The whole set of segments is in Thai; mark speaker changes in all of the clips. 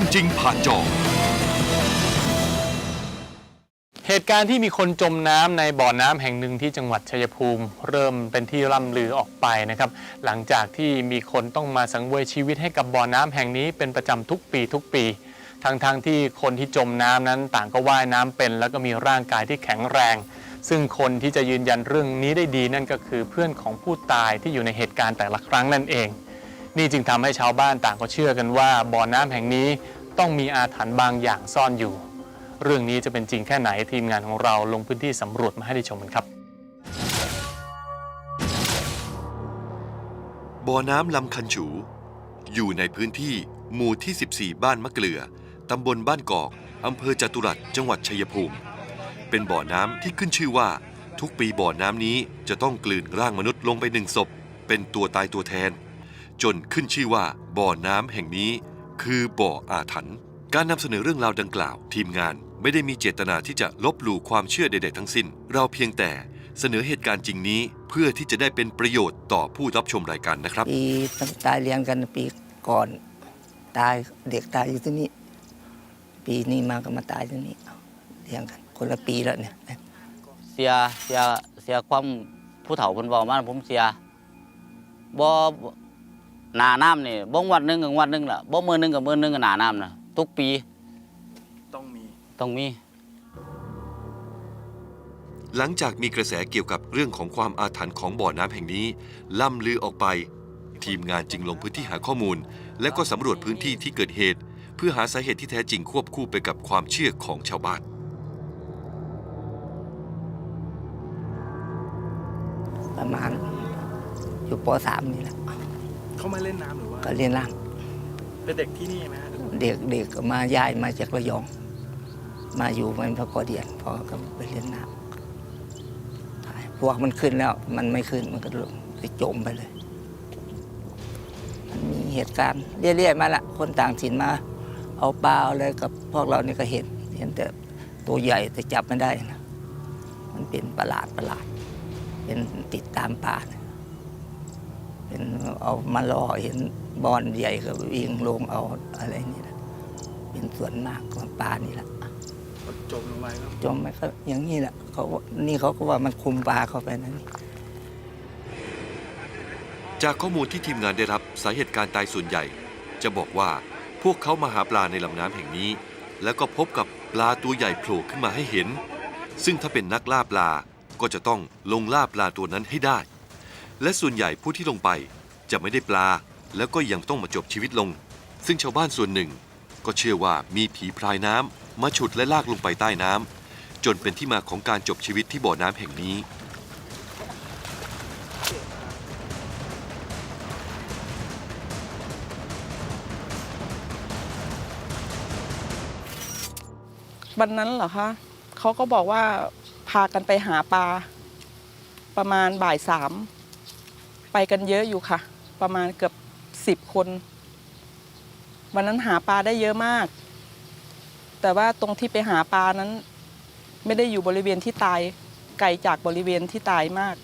Speaker 1: รื่องจริงผ่านจอ
Speaker 2: เหตุการณ์ที่มีคนจมน้ำในบ่อน้ำแห่งหนึ่งที่จังหวัดชัยภูมิ เริ่มเป็นที่ร่ำลือออกไปนะครับ หลังจากที่มีคนต้องมาสังเวยชีวิตให้กับบ่อน้ำแห่งนี้เป็นประจำทุกปีทุกปี ทั้งๆทที่คนที่จมน้ำนั้นต่างก็ว่ายน้ำเป็น แล้วก็มีร่างกายที่แข็งแรง ซึ่งคนที่จะยืนยันเรื่องนี้ได้ดีนั่นก็คือเพื่อนของผู้ตายที่อยู่ในเหตุการณ์แต่ละครั้งนั่นเอง นี่จึงทำให้ชาวบ้านต่างก็เชื่อกันว่าบ่อน้ำแห่งนี้ต้องมีอาถรรพ์บางอย่างซ่อนอยู่ เรื่องนี้จะเป็นจริงแค่ไหนทีมงานของเราลงพื้นที่สำรวจมาให้ได้ชมกันครับ
Speaker 1: บ่อน้ำลำคันฉู อยู่ในพื้นที่หมู่ที่ 14 บ้านมะเกลือตำบลบ้านกอกอำเภอจตุรัสจังหวัดชัยภูมิ เป็นบ่อน้ำที่ขึ้นชื่อว่า ทุกปีบ่อน้ำนี้จะต้องกลืนร่างมนุษย์ลงไปหนึ่งศพ เป็นตัวตายตัวแทน จนขึ้นชื่อว่า บ่อน้ำแห่งนี้ คือบ่ออาถรรพ์การนำเสนอเรื่องราวดังกล่าว ทีมงานไม่ได้มีเจตนาที่จะลบหลู่ความเชื่อใดๆทั้งสิ้น เราเพียงแต่เสนอเหตุการณ์จริงนี้ เพื่อที่จะได้เป็นประโยชน์ต่อผู้รับชมรายการนะครับ
Speaker 3: ปีตายเลี้ยงกันปีก่อน ตายเด็กตายอยู่ที่นี่ ปีนี้มาก็มาตายที่นี่เลี้ยงกัน คนละปีแล้วเนี่ย
Speaker 4: เสียเสียเสียความผู้เฒ่าเพิ่นบอกมาผมเสียบ่ หนาน้ำนี่บ่งวันหนึงกับวันหนึงล่ะบ่มือหนึงกับมือหนึงกับหนาน้ำน่ะทุกปี
Speaker 2: ต้องมี
Speaker 4: ต้องมี
Speaker 1: หลังจากมีกระแสเกี่ยวกับเรื่องของความอาถรรพ์ของบ่อน้ำแห่งนี้ ล่ำลือออกไป ทีมงานจึงลงพื้นที่หาข้อมูล และก็สำรวจพื้นที่ที่เกิดเหตุ เพื่อหาสาเหตุที่แท้จริงควบคู่ไปกับความเชื่อของชาวบ้าน
Speaker 3: ประมาณอยู่ปสามนี่แหละ
Speaker 5: เขามาเล่นน้ำหรือว่า
Speaker 3: ก็เรียนร่าง
Speaker 5: เป็นเด็กที่นี่ไหมฮะหรือว่า
Speaker 3: เด็กเด็กก็มาย้ายมาจากระยอง มาอยู่มันพอกอเดียนพอก็ไปเรียนน้ำตายพวกมันขึ้นแล้ว มันไม่ขึ้นมันก็ลงไปจมไปเลย มันมีเหตุการณ์เรื่อยๆมาละคนต่างถิ่นมา เอาปลาเอาอะไรกับพวกเรานี่ก็เห็น เห็นแต่ตัวใหญ่แต่จับไม่ได้นะมันเป็นประหลาดประหลาดเป็นติดตามป่านะ เป็นเอามาล่อเห็นบอลใหญ่ก็วิ่งลงเอาอะไรนี่นะเป็นส่วนมากของป่านี่แหละ
Speaker 5: เขาจมลงไปแล้ว
Speaker 3: จมไปก็อย่างนี้แหละเขาว่านี่เขาก็ว่ามันคุมปลาเข้าไปนะนี่
Speaker 1: จากข้อมูลที่ทีมงานได้รับสาเหตุการตายส่วนใหญ่ จะบอกว่าพวกเขามาหาปลาในลำน้ำแห่งนี้ แล้วก็พบกับปลาตัวใหญ่โผล่ขึ้นมาให้เห็น ซึ่งถ้าเป็นนักล่าปลาก็จะต้องลงล่าปลาตัวนั้นให้ได้ และส่วนใหญ่ผู้ที่ลงไปจะไม่ได้ปลา แล้วก็ยังต้องมาจบชีวิตลง ซึ่งชาวบ้านส่วนหนึ่ง ก็เชื่อว่ามีผีพรายน้ำมาฉุดและลากลงไปใต้น้ำจนเป็นที่มาของการจบชีวิตที่บ่อน้ำแห่งนี้
Speaker 6: วันนั้นเหรอคะเขาก็บอกว่าพากันไปหาปลา ประมาณบ่ายสาม ไปกันเยอะอยู่ค่ะ ประมาณเกือบสิบคน วันนั้นหาปลาได้เยอะมาก แต่ว่าตรงที่ไปหาปลานั้น ไม่ได้อยู่บริเวณที่ตาย ไกลจากบริเวณที่ตายมาก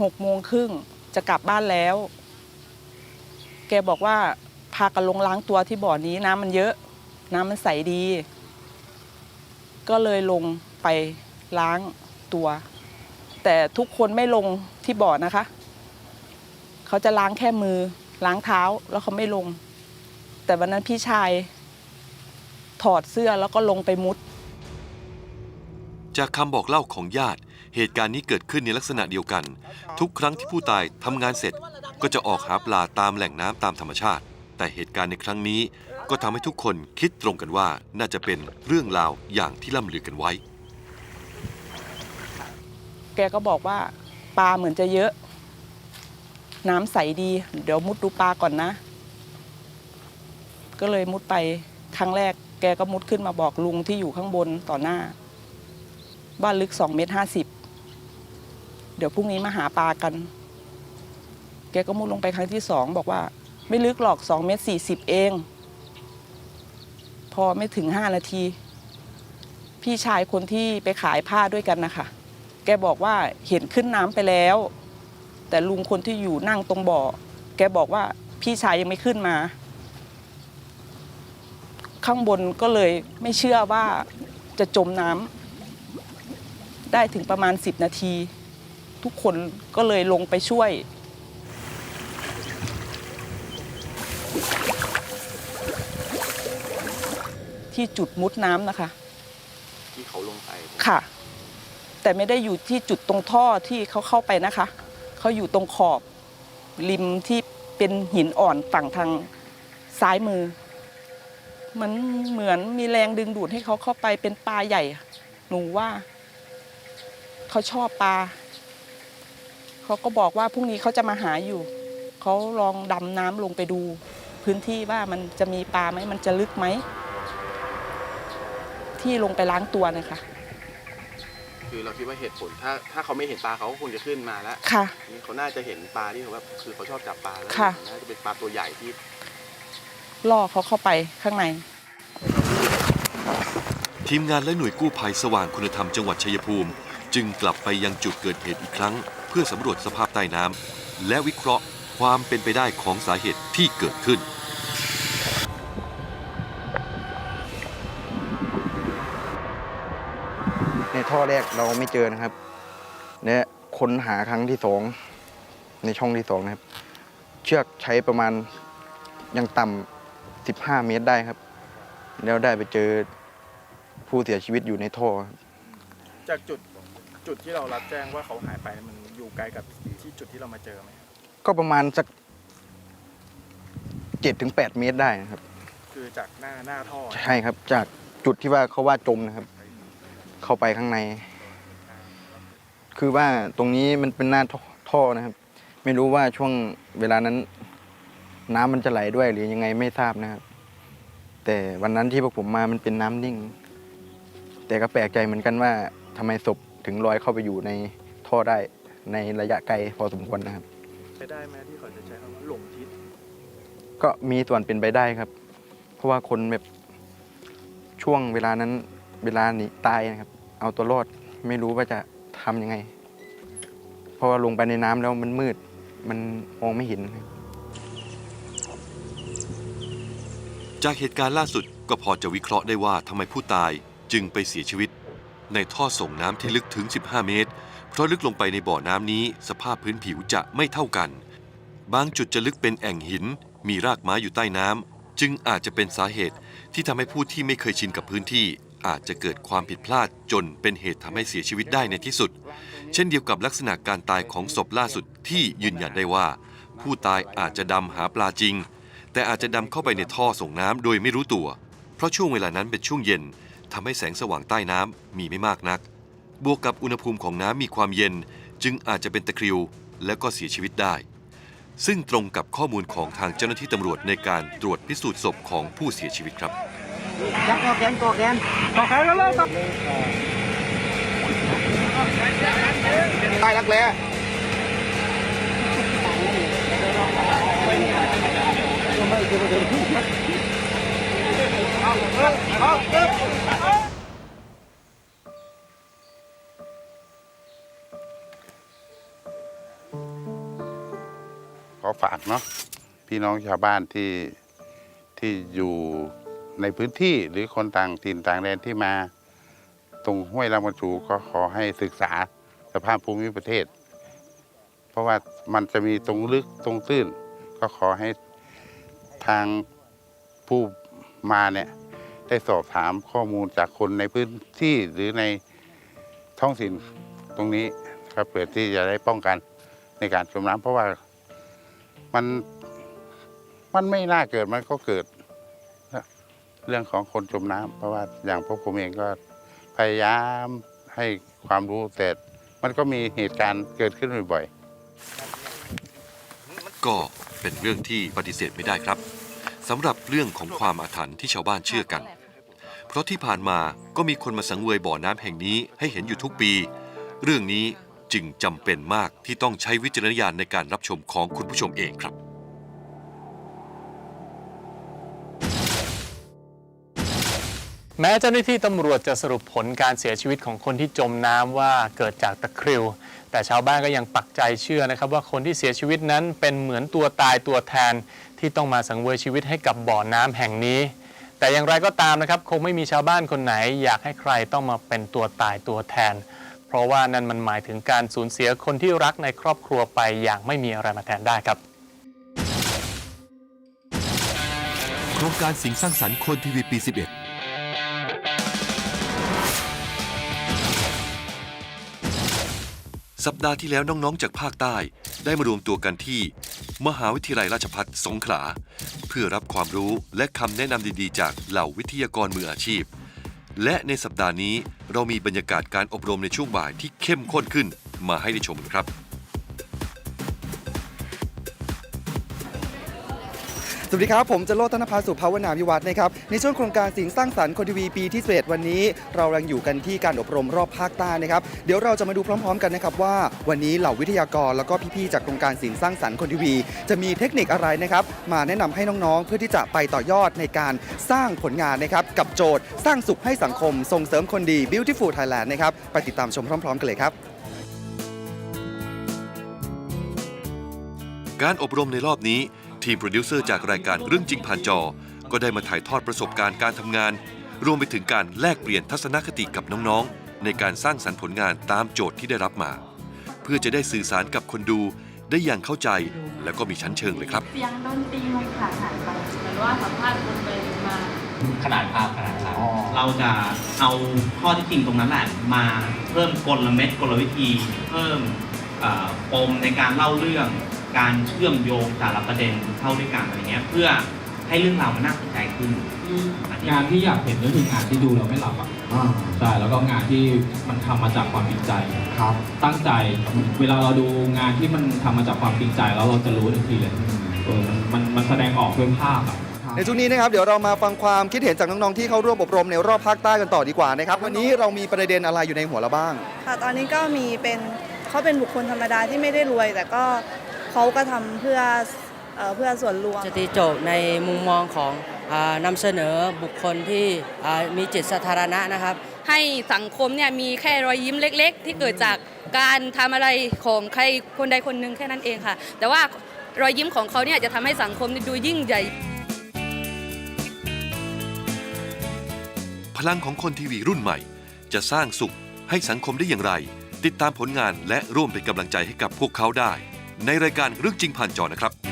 Speaker 6: หกโมงครึ่งจะกลับบ้านแล้ว แกบอกว่าพากันลงล้างตัวที่บ่อนี้น้ำมันเยอะ น้ำมันใสดี ก็เลยลงไปล้างตัว แต่ทุกคนไม่ลงที่บ่อนะคะ เขาจะล้างแค่มือ ล้างเท้าแล้วเขาไม่ลง แต่วันนั้นพี่ชาย ถอดเสื้อแล้วก็ลงไปมุด
Speaker 1: จากคำบอกเล่าของญาติ เหตุการณ์นี้เกิดขึ้นในลักษณะเดียวกัน ทุกครั้งที่ผู้ตายทำงานเสร็จก็จะออกหาปลาตามแหล่งน้ำตามธรรมชาติ แต่เหตุการณ์ในครั้งนี้ก็ทำให้ทุกคนคิดตรงกันว่าน่าจะเป็นเรื่องราวอย่างที่ล่ำลือกันไว้
Speaker 6: แกก็บอกว่าปลาเหมือนจะเยอะ น้ำใสดี เดี๋ยวมุดดูปลาก่อนนะ ก็เลยมุดไปครั้งแรก แกก็มุดขึ้นมาบอกลุงที่อยู่ข้างบนต่อหน้า บ้านลึกสองเมตรห้าสิบเดี๋ยวพรุ่งนี้มาหาปลากัน แกก็มุดลงไปครั้งที่สองบอกว่า ไม่ลึกหรอกสองเมตรสี่สิบเอง พอไม่ถึงห้านาที พี่ชายคนที่ไปขายผ้าด้วยกันนะคะ แกบอกว่าเห็นขึ้นน้ำไปแล้ว แต่ลุงคนที่อยู่นั่งตรงบ่อ แกบอกว่าพี่ชายยังไม่ขึ้นมา ข้างบนก็เลยไม่เชื่อว่าจะจมน้ำได้ถึงประมาณ 10 นาที ทุกคนก็เลยลงไปช่วยที่จุดมุดน้ำนะคะ
Speaker 5: ที่เขาลงไป
Speaker 6: ค่ะ แต่ไม่ได้อยู่ที่จุดตรงท่อที่เขาเข้าไปนะคะเขาอยู่ตรงขอบริมที่เป็นหินอ่อนฝั่งทางซ้ายมือ มันเหมือนมีแรงดึงดูดให้เขาเข้าไปเป็นปลาใหญ่ หนูว่า เขาชอบปลา เขาก็บอกว่าพรุ่งนี้เขาจะมาหาอยู่ เขาลองดำน้ำลงไปดู พื้นที่ว่ามันจะมีปลาไหม มันจะลึกไหม ที่ลงไปล้างตัวนะคะ
Speaker 7: คือเราคิดว่าเหตุผลถ้าถ้าเขาไม่เห็นปลาเขาก็คงจะขึ้นมาแล้ว
Speaker 6: ค่ะ
Speaker 7: นี่เขาน่าจะเห็นปลาที่เขาแบบคือเขาชอบจับปลาแล้ว
Speaker 6: ค่ะ
Speaker 7: น่าจะเป็นปลาตัวใหญ่ที่
Speaker 6: ล่อเขาเข้าไปข้างใน
Speaker 1: ทีมงานและหน่วยกู้ภัยสว่างคุณธรรมจังหวัดชัยภูมิ จึงกลับไปยังจุดเกิดเหตุอีกครั้ง เพื่อสำรวจสภาพใต้น้ำและวิเคราะห์ความเป็นไปได้ของสาเหตุที่เกิดขึ้น
Speaker 8: ท่อแรกเราไม่เจอนะครับ และค้นหาครั้งที่สองในช่องที่สองนะครับ เชือกใช้ประมาณยังต่ำ15 เมตรได้ครับ แล้วได้ไปเจอผู้เสียชีวิตอยู่ในท่อครับ
Speaker 5: จากจุดจุดที่เรารับแจ้งว่าเขาหายไปมันอยู่ไกลกับที่จุดที่เรามาเจอไหมครับ
Speaker 8: ก็ประมาณสัก7-8เมตรได้นะครับ
Speaker 5: คือจากหน้าหน้าท่อ
Speaker 8: ใช่ครับ จากจุดที่ว่าเขาว่าจมนะครับ เข้าไปข้างใน คือว่าตรงนี้มันเป็นหน้าท่อท่อนะครับ ไม่รู้ว่าช่วงเวลานั้น น้ำมันจะไหลด้วยหรือยังไงไม่ทราบนะครับ แต่วันนั้นที่พวกผมมามันเป็นน้ำนิ่ง แต่ก็แปลกใจเหมือนกันว่าทำไมศพถึงลอยเข้าไปอยู่ในท่อได้ในระยะไกลพอสมควรนะครับ
Speaker 5: ไปได้ไหมที่เขาจะใช้คำว่าหลงทิศ
Speaker 8: ก็มีส่วนเป็นไปได้ครับ เพราะว่าคนแบบช่วงเวลานั้น เวลาหนีตายนะครับ เอาตัวรอดไม่รู้ว่าจะทำยังไง เพราะว่าลงไปในน้ำแล้วมันมืด มันมองไม่เห็น
Speaker 1: จากเหตุการณ์ล่าสุดก็พอจะวิเคราะห์ได้ว่าทำไมผู้ตายจึงไปเสียชีวิต ในท่อส่งน้ำที่ลึกถึง 15 เมตร เพราะลึกลงไปในบ่อน้ำนี้สภาพพื้นผิวจะไม่เท่ากัน บางจุดจะลึกเป็นแอ่งหิน มีรากไม้อยู่ใต้น้ำจึงอาจจะเป็นสาเหตุที่ทำให้ผู้ที่ไม่เคยชินกับพื้นที่ อาจจะเกิดความผิดพลาดจนเป็นเหตุทำให้เสียชีวิตได้ในที่สุด เช่นเดียวกับลักษณะการตายของศพล่าสุดที่ยืนยันได้ว่า ผู้ตายอาจจะดำหาปลาจริง แต่อาจจะดำเข้าไปในท่อส่งน้ำโดยไม่รู้ตัว เพราะช่วงเวลานั้นเป็นช่วงเย็นทำให้แสงสว่างใต้น้ำมีไม่มากนัก บวกกับอุณหภูมิของน้ำมีความเย็น จึงอาจจะเป็นตะคริว และก็เสียชีวิตได้ ซึ่งตรงกับข้อมูลของทางเจ้าหน้าที่ตำรวจในการตรวจพิสูจน์ศพของผู้เสียชีวิตครับ
Speaker 9: ยั
Speaker 7: ก
Speaker 10: ตัวแกนตัวแกนตัวแกนแล้วเลยใต้รักแร้เอ
Speaker 9: เอาเอาฝากเนาะพี่น้องชาวบ้านที่ที่อยู่ ในพื้นที่หรือคนต่างถิ่นต่างแดนที่มา ตรงห้วยลำกระจูก็ขอให้ศึกษาสภาพภูมิประเทศ เพราะว่ามันจะมีตรงลึกตรงตื้น ก็ขอให้ทางผู้มาเนี่ยได้สอบถามข้อมูลจากคนในพื้นที่หรือในท้องถิ่นตรงนี้ครับเพื่อที่จะได้ป้องกันในการจมน้ำเพราะว่ามันมันไม่น่าเกิดมันก็เกิด เรื่องของคนจมน้ำเพราะว่าอย่างพวกผมเองก็พยายามให้ความรู้แต่มันก็มีเหตุการณ์เกิดขึ้นบ่อยๆ
Speaker 1: ก็เป็นเรื่องที่ปฏิเสธไม่ได้ครับสำหรับเรื่องของความอาถรรพ์ที่ชาวบ้านเชื่อกัน เพราะที่ผ่านมาก็มีคนมาสังเวยบ่อน้ำแห่งนี้ให้เห็นอยู่ทุกปี เรื่องนี้จึงจำเป็นมากที่ต้องใช้วิจารณญาณในการรับชมของคุณผู้ชมเองครับ
Speaker 2: แม้เจ้าหน้าที่ตำรวจจะสรุปผลการเสียชีวิตของคนที่จมน้ำว่าเกิดจากตะคริว แต่ชาวบ้านก็ยังปักใจเชื่อนะครับ ว่าคนที่เสียชีวิตนั้นเป็นเหมือนตัวตายตัวแทนที่ต้องมาสังเวยชีวิตให้กับบ่อน้ำแห่งนี้ แต่อย่างไรก็ตามนะครับ คงไม่มีชาวบ้านคนไหน อยากให้ใครต้องมาเป็นตัวตายตัวแทน เพราะว่านั่นมันหมายถึงการสูญเสียคนที่รักในครอบครัวไปอย่างไม่มีอะไรมาแทนได้ครับ
Speaker 1: โครงการสิ่งสร้างสรรค์คนทีวีปี 11 สัปดาห์ที่แล้วน้องๆจากภาคใต้ ได้มารวมตัวกันที่ มหาวิทยาลัยราชภัฏสงขลา เพื่อรับความรู้และคำแนะนำดีๆ จากเหล่าวิทยากรมืออาชีพ และในสัปดาห์นี้เรามีบรรยากาศการอบรมในช่วงบ่ายที่เข้มข้นขึ้นมาให้ได้ชมกันครับ
Speaker 11: สวัสดีครับ ผมจะโลธนภาสุภาวนาวิวัฒน์นะครับ ในช่วงโครงการสิ่งสร้างสรรค์คนทีวีปีที่11วันนี้ เรายังอยู่กันที่การอบรมรอบภาคใต้นะครับ เดี๋ยวเราจะมาดูพร้อม ๆ กันนะครับว่า วันนี้เหล่าวิทยากรแล้วก็พี่ๆจากโครงการสิ่งสร้างสรรค์คนทีวี จะมีเทคนิคอะไรนะครับมาแนะนำให้น้องๆ เพื่อที่จะไปต่อยอดในการสร้างผลงานนะครับกับโจทย์ สร้างสุขให้สังคม ส่งเสริมคนดี Beautiful Thailand นะครับไปติดตามชมพร้อม ๆ กันเลยครับ
Speaker 1: การอบรมในรอบนี้ ทีมโปรดิวเซอร์จากรายการเรื่องจริงผ่านจอ ก็ได้มาถ่ายทอดประสบการณ์การทำงาน รวมไปถึงการแลกเปลี่ยนทัศนคติกับน้องๆ ในการสร้างสรรค์ผลงานตามโจทย์ที่ได้รับมา เพื่อจะได้สื่อสารกับคนดูได้อย่างเข้าใจและก็มีชั้นเชิงเลยครับ
Speaker 12: เสียงดนตรีมันขาดหายไปเหมือนว่าสัมภาษณ์คนไปมา
Speaker 13: ขนาดภาพขนาดภาพเราจะเอาข้อที่จริงตรงนั้นแหละมาเพิ่มกลเม็ดกลวิธี เพิ่มเอ่อปมในการเล่าเรื่อง การเชื่อมโยงแต่ละประเด็นเข้าด้วยกันอะไรเงี้ย เพื่อให้เรื่องราวมันน่าสนใจขึ้น
Speaker 14: งานที่อยากเห็นก็คืองานที่ดูเราไม่หลับอะใช่แล้วก็งานที่มันทำมาจากความจริงใจ ครับ ตั้งใจเวลาเราดูงานที่มันทำมาจากความจริงใจแล้วเราจะรู้ทันทีเลยเออมันมันมันแสดงออกด้วยภาพอะ
Speaker 11: ในช่วงนี้นะครับเดี๋ยวเรามาฟังความคิดเห็นจากน้องๆที่เข้าร่วมอบรมในรอบภาคใต้กันต่อดีกว่านะครับวันนี้เรามีประเด็นอะไรอยู่ในหัวเราบ้าง
Speaker 12: ค่ะตอนนี้ก็มีเป็นเขาเป็นบุคคลธรรมดาที่ไม่ได้รวย แต่ก็ เขาก็ทำเพื่อเอ่อเพื่อส่วนรวม
Speaker 15: จะตีโจทย์ในมุมมองของอานำเสนอบุคคลที่อ่ามีจิตสาธารณะนะครับ
Speaker 12: ให้สังคมเนี่ยมีแค่รอยยิ้มเล็ก ๆ ที่เกิดจากการทำอะไรของใครคนใดคนหนึ่งแค่นั้นเองค่ะ แต่ว่ารอยยิ้มของเขาเนี่ยจะทำให้สังคมนี่ดูยิ่งใหญ่
Speaker 1: พลังของคนทีวีรุ่นใหม่ จะสร้างสุขให้สังคมได้อย่างไร ติดตามผลงานและร่วมเป็นกำลังใจให้กับพวกเขาได้ ในรายการเรื่องจริงผ่านจอนะครับ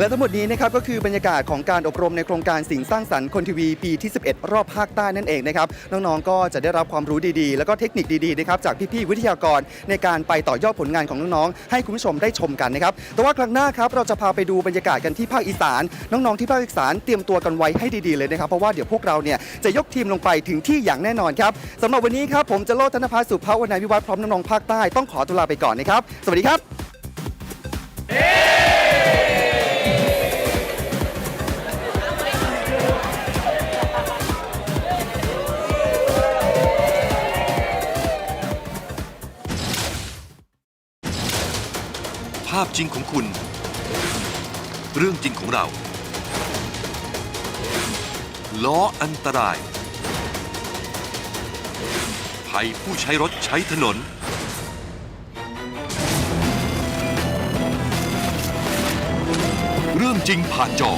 Speaker 11: และทั้งหมดนี้นะครับก็คือบรรยากาศของการอบรมในโครงการสิ่งสร้างสรรค์คนทีวีปีที่ 11 รอบภาคใต้นั่นเองนะครับน้องๆก็จะได้รับความรู้ดีๆ แล้วก็เทคนิคดีๆนะครับจากพี่ๆวิทยากรในการไปต่อยอดผลงานของน้องๆให้คุณผู้ชมได้ชมกันนะครับแต่ว่าครั้งหน้าครับเราจะพาไปดูบรรยากาศกันที่ภาคอีสาน น้องๆที่ภาคอีสานเตรียมตัวกันไว้ให้ดีๆเลยนะครับเพราะว่าเดี๋ยวพวกเราเนี่ยจะยกทีมลงไปถึงที่อย่างแน่นอนครับสำหรับวันนี้ครับผมจะโลดธนภาสุภาวนาวิวัฒน์พร้อมน้องๆภาคใต้ต้องขอตัวลาไปก่อนนะครับสวัสดีครับ
Speaker 1: ภาพจริงของคุณ เรื่องจริงของเรา ล้ออันตราย ภัยผู้ใช้รถใช้ถนน เรื่องจริงผ่านจอ